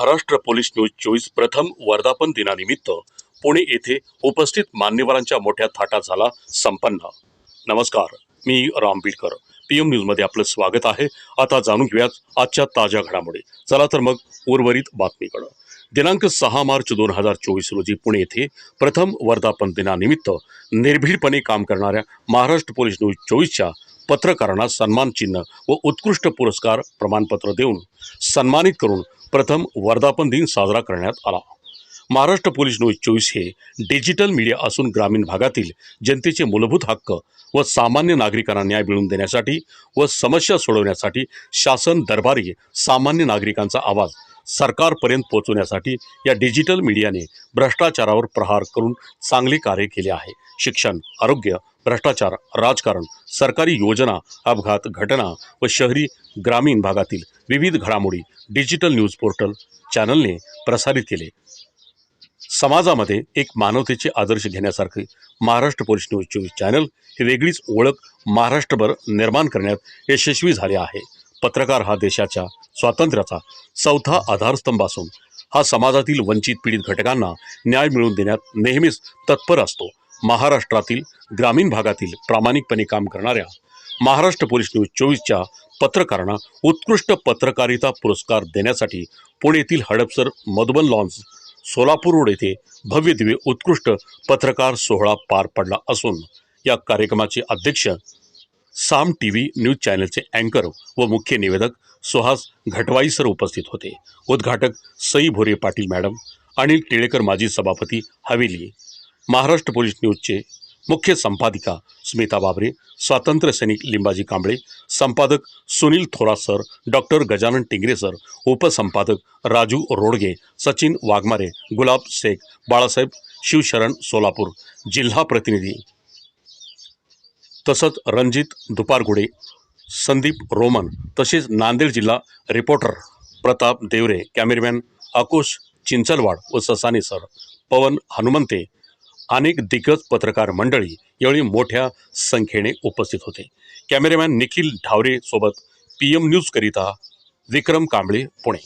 Maharashtra police news चोवीस प्रथम वर्धापन दिनानिमित्त पुणे येथे उपस्थित मान्यवरांच्या मोठ्या थाटात झाला संपन्न. नमस्कार मी राम बीडकर. पी एम न्यूजमध्ये आपलं स्वागत आहे. आता जाणून घेऊयात आजच्या ताज्या घडामोडी. चला तर मग उर्वरित बातमीकडं. दिनांक सहा मार्च दोन हजार चोवीस रोजी पुणे येथे प्रथम वर्धापन दिनानिमित्त निर्भीडपणे काम करणाऱ्या महाराष्ट्र पोलीस न्यूज चोवीसच्या पत्रकारांना सन्मान चिन्ह व उत्कृष्ट पुरस्कार प्रमाणपत्र देऊन सन्मानित करून प्रथम वर्धापन दिन साजरा करण्यात आला. महाराष्ट्र पोलीस न्यूज चोवीस हे डिजिटल मीडिया असून ग्रामीण भागातील जनतेचे मूलभूत हक्क व सामान्य नागरिकांना न्याय मिळवून देण्यासाठी व समस्या सोडवण्यासाठी शासन दरबारी सामान्य नागरिकांचा आवाज सरकारपर्यंत पोहोचवण्यासाठी या डिजिटल मीडियाने भ्रष्टाचारावर प्रहार करून चांगले कार्य केले आहे. शिक्षण आरोग्य भ्रष्टाचार राजकारण सरकारी योजना अपघात घटना व शहरी ग्रामीण भागातील विविध घडामोडी डिजिटल न्यूज पोर्टल चॅनलने प्रसारित केले. समाजामध्ये एक मानवतेचे आदर्श घेण्यासारखे महाराष्ट्र पोलीस न्यूज चोवीस चॅनल ही वेगळीच ओळख महाराष्ट्रभर निर्माण करण्यात यशस्वी झाले आहे. पत्रकार हा देशाच्या स्वातंत्र्याचा चौथा आधारस्तंभ असून हा समाजातील वंचित पीडित घटकांना न्याय मिळवून देण्यात नेहमीच तत्पर असतो. महाराष्ट्रातील ग्रामीण भागातील प्रामाणिकपणे काम करणाऱ्या महाराष्ट्र पोलीस न्यूज चोवीसच्या पत्रकारांना उत्कृष्ट पत्रकारिता पुरस्कार देण्यासाठी पुण्यातील हडपसर मधुबन लॉन्स सोलापूर रोड येथे भव्य दिव्य उत्कृष्ट पत्रकार सोहळा पार पडला असून या कार्यक्रमाचे अध्यक्ष साम टी व्ही न्यूज चॅनलचे अँकर व मुख्य निवेदक सुहास घटवाई सर उपस्थित होते. उद्घाटक सई भोरे पाटील मॅडम अनिल टिळेकर माजी सभापती हवेली. महाराष्ट्र पोलीस न्यूजचे मुख्य संपादिका स्मिता बाबरे स्वातंत्र्य सैनिक लिंबाजी कांबळे संपादक Sunil Thorat sir doctor Gajanan Tingre sir उपसंपादक Raju Rodge Sachin Waghmare Gulab Shaikh Balasaheb Shivsharan Solapur जिल्हा प्रतिनिधी. तसंच रणजित दुपारगुडे संदीप रोमन तसेच नांदेड जिल्हा रिपोर्टर प्रताप देवरे कॅमेरामॅन आकुश चिंचलवाड व ससाने सर पवन हनुमंते अनेक दिग्गज पत्रकार मंडळी यावेळी मोठ्या संख्येने उपस्थित होते. कॅमेरामॅन निखिल ढावरे सोबत पी एम न्यूजकरिता विक्रम कांबळे पुणे.